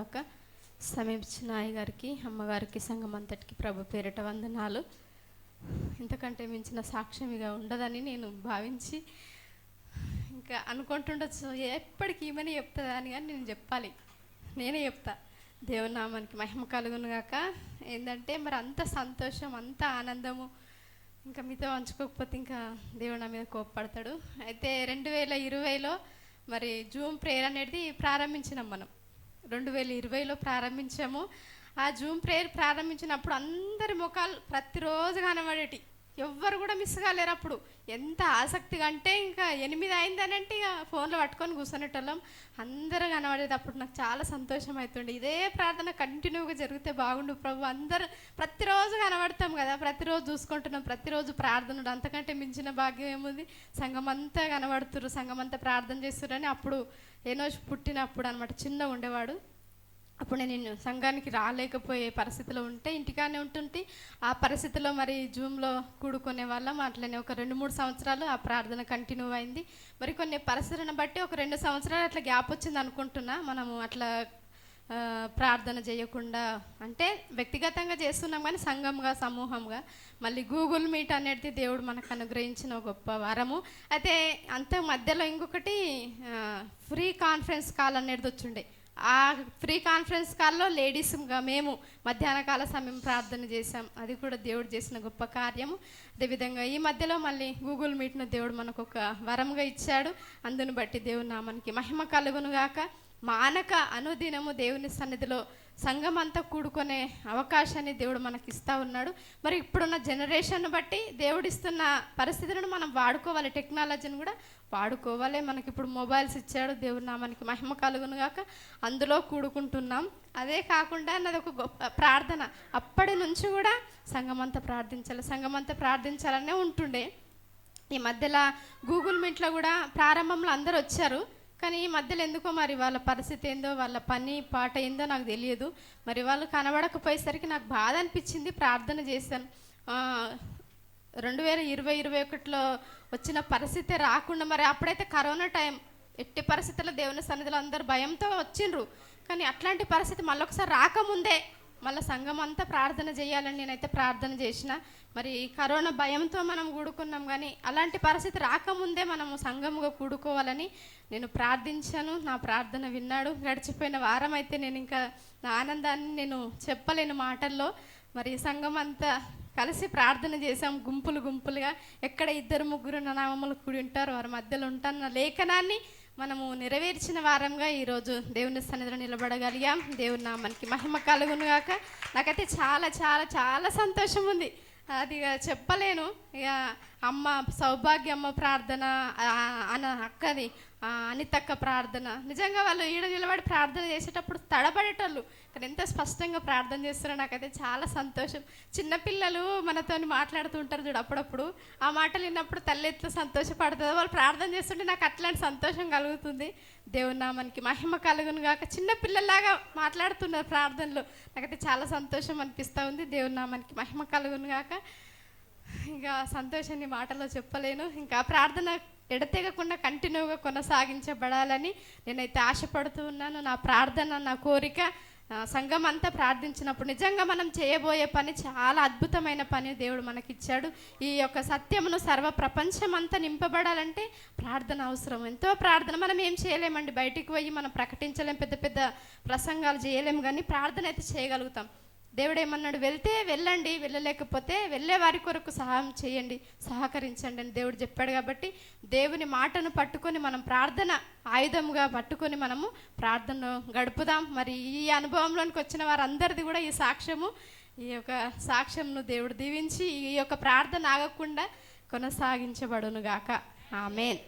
గాక సమీపించిన అయ్య గారికి అమ్మగారికి సంఘం అంతటికి ప్రభు పేరిట వందనాలు. ఇంతకంటే మించిన సాక్ష్యం ఇక ఉండదని నేను భావించి ఇంకా అనుకుంటుండొచ్చు. ఎప్పటికీ ఈమెనే చెప్తుందా అని కానీ నేను చెప్పాలి. నేనే చెప్తా. దేవునామానికి మహిమ కలుగును గాక. ఏంటంటే మరి అంత సంతోషం అంత ఆనందము ఇంకా మీతో పంచుకోకపోతే ఇంకా దేవుడు నా మీద కోప్పడతాడు. అయితే రెండు వేల ఇరవైలో మరి జూమ్ ప్రేయర్ అనేది ప్రారంభించినాం మనం. రెండు వేల ఇరవైలో ప్రారంభించాము. ఆ జూమ్ ప్రేయర్ ప్రారంభించినప్పుడు అందరి ముఖాలు ప్రతిరోజు కనబడేటి. ఎవ్వరు కూడా మిస్ కాలేరు అప్పుడు. ఎంత ఆసక్తిగా అంటే ఇంకా ఎనిమిది అయిందని అంటే ఇక ఫోన్లో పట్టుకొని కూర్చునేటోళ్ళం. అందరూ కనబడేది అప్పుడు నాకు చాలా సంతోషం అవుతుండే ఇదే ప్రార్థన కంటిన్యూగా జరిగితే బాగుండు ప్రభు. అందరు ప్రతిరోజు కనబడతాం కదా. ప్రతిరోజు చూసుకుంటున్నాం. ప్రతిరోజు ప్రార్థన అంతకంటే మించిన భాగ్యం ఏముంది? సంఘం అంతా కనబడుతుర్రు. సంఘం అంతా ప్రార్థన చేస్తుర్రని అప్పుడు ఏనో పుట్టినప్పుడు అనమాట చిన్నగా ఉండేవాడు. అప్పుడు నేను సంఘానికి రాలేకపోయే పరిస్థితిలో ఉంటే ఇంటికానే ఉంటుంటే ఆ పరిస్థితిలో మరి జూమ్లో కూడుకునే వాళ్ళం. అట్లనే ఒక రెండు మూడు సంవత్సరాలు ఆ ప్రార్థన కంటిన్యూ అయింది. మరి కొన్ని పరిస్థితులను బట్టి ఒక రెండు సంవత్సరాలు అట్లా గ్యాప్ వచ్చింది అనుకుంటున్నా. మనము అట్లా ప్రార్థన చేయకుండా అంటే వ్యక్తిగతంగా చేస్తున్నాం కానీ సంఘంగా సమూహంగా. మళ్ళీ గూగుల్ మీట్ అనేది దేవుడు మనకు అనుగ్రహించిన గొప్ప వరము. అయితే అంత మధ్యలో ఇంకొకటి ఫ్రీ కాన్ఫరెన్స్ కాల్ అనేది వచ్చిండే. ఆ ఫ్రీ కాన్ఫరెన్స్ కాల్లో లేడీస్గా మేము మధ్యాహ్న కాల సమయం ప్రార్థన చేశాం. అది కూడా దేవుడు చేసిన గొప్ప కార్యము. అదేవిధంగా ఈ మధ్యలో మళ్ళీ గూగుల్ మీట్ను దేవుడు మనకు ఒక వరంగా ఇచ్చాడు. అందుని బట్టి దేవుని నామానికి మహిమ కలుగును గాక. మానక అనుదినము దేవుని సన్నిధిలో సంఘం అంతా కూడుకునే అవకాశాన్ని దేవుడు మనకి ఇస్తా ఉన్నాడు. మరి ఇప్పుడున్న జనరేషన్ బట్టి దేవుడిస్తున్న పరిస్థితులను మనం వాడుకోవాలి. టెక్నాలజీని కూడా వాడుకోవాలి. మనకి ఇప్పుడు మొబైల్స్ ఇచ్చాడు. దేవుడు నామానికి మహిమ కలుగును గాక. అందులో కూడుకుంటున్నాం. అదే కాకుండా నాది ఒక గొప్ప ప్రార్థన. అప్పటి నుంచి కూడా సంఘమంతా ప్రార్థించాలి. సంఘం అంతా ప్రార్థించాలనే ఉంటుండే. ఈ మధ్యలో గూగుల్ మీట్లో కూడా ప్రారంభంలో అందరు వచ్చారు కానీ ఈ మధ్యలో ఎందుకో మరి వాళ్ళ పరిస్థితి ఏందో వాళ్ళ పని పాట ఏందో నాకు తెలియదు. మరి వాళ్ళు కనబడకపోయేసరికి నాకు బాధ అనిపించింది ప్రార్థన చేశాను. రెండు వేల ఇరవై ఇరవై ఒకటిలో వచ్చిన పరిస్థితి రాకుండా మరి అప్పుడైతే కరోనా టైం ఎట్టి పరిస్థితుల్లో దేవుని సన్నిధిలో అందరు భయంతో వచ్చిండ్రు. కానీ అట్లాంటి పరిస్థితి మళ్ళొకసారి రాకముందే మళ్ళీ సంఘం అంతా ప్రార్థన చేయాలని నేనైతే ప్రార్థన చేసిన. మరి కరోనా భయంతో మనం కూడుకున్నాం కానీ అలాంటి పరిస్థితి రాకముందే మనము సంఘముగా కూడుకోవాలని నేను ప్రార్థించాను. నా ప్రార్థన విన్నాడు. గడిచిపోయిన వారం అయితే నేను ఇంకా నా ఆనందాన్ని నేను చెప్పలేను మాటల్లో మరి సంఘం అంతా కలిసి ప్రార్థన చేశాం. గుంపులు గుంపులుగా ఎక్కడ ఇద్దరు ముగ్గురు నా నామములు కూడి ఉంటారు వారి మధ్యలో ఉంటాను. నా లేఖనాన్ని మనము నెరవేర్చిన వారంగా ఈరోజు దేవుని సన్నిధిలో నిలబడగలిగాం. దేవుని మనకి మహిమ కలుగునుగాక నాకైతే చాలా చాలా చాలా సంతోషం ఉంది. అది ఇక చెప్పలేను. ఇక అమ్మ సౌభాగ్యమ్మ ప్రార్థన అన్న అన అక్కది అనితక్క ప్రార్థన. నిజంగా వాళ్ళు ఈడ నిలబడి ప్రార్థన చేసేటప్పుడు తడబడేటోళ్ళు. కానీ ఎంత స్పష్టంగా ప్రార్థన చేస్తారో నాకైతే చాలా సంతోషం. చిన్నపిల్లలు మనతో మాట్లాడుతూ ఉంటారు చూడు అప్పుడప్పుడు. ఆ మాటలు విన్నప్పుడు తల్లి ఎట్లా సంతోషపడుతుందో వాళ్ళు ప్రార్థన చేస్తుంటే నాకు అట్లాంటి సంతోషం కలుగుతుంది. దేవుని నామానికి మహిమ కలుగును గాక. చిన్నపిల్లలాగా మాట్లాడుతున్నారు ప్రార్థనలో. నాకైతే చాలా సంతోషం అనిపిస్తూ ఉంది. దేవుని నామానికి మహిమ కలుగును గాక. ఇంకా సంతోషాన్ని మాటలో చెప్పలేను. ఇంకా ప్రార్థన ఎడతెగకుండా కంటిన్యూగా కొనసాగించబడాలని నేనైతే ఆశపడుతూ ఉన్నాను. నా ప్రార్థన నా కోరిక సంఘం అంతా ప్రార్థించినప్పుడు నిజంగా మనం చేయబోయే పని చాలా అద్భుతమైన పని దేవుడు మనకిచ్చాడు. ఈ యొక్క సత్యమును సర్వ ప్రపంచం అంతా నింపబడాలంటే ప్రార్థన అవసరం. ఎంతో ప్రార్థన. మనం ఏం చేయలేమండి. బయటికి పోయి మనం ప్రకటించలేం. పెద్ద పెద్ద ప్రసంగాలు చేయలేము కానీ ప్రార్థన అయితే చేయగలుగుతాం. దేవుడు ఏమన్నాడు వెళ్తే వెళ్ళండి వెళ్ళలేకపోతే వెళ్ళే వారి కొరకు సహాయం చేయండి సహకరించండి అని దేవుడు చెప్పాడు కాబట్టి దేవుని మాటను పట్టుకొని మనం ప్రార్థన ఆయుధముగా పట్టుకొని మనము ప్రార్థన గడుపుదాం. మరి ఈ అనుభవంలోనికి వచ్చిన వారందరిది కూడా ఈ సాక్ష్యము. ఈ యొక్క సాక్ష్యంను దేవుడు దీవించి ఈ యొక్క ప్రార్థన ఆగకుండా కొనసాగించబడును గాక ఆమెన్.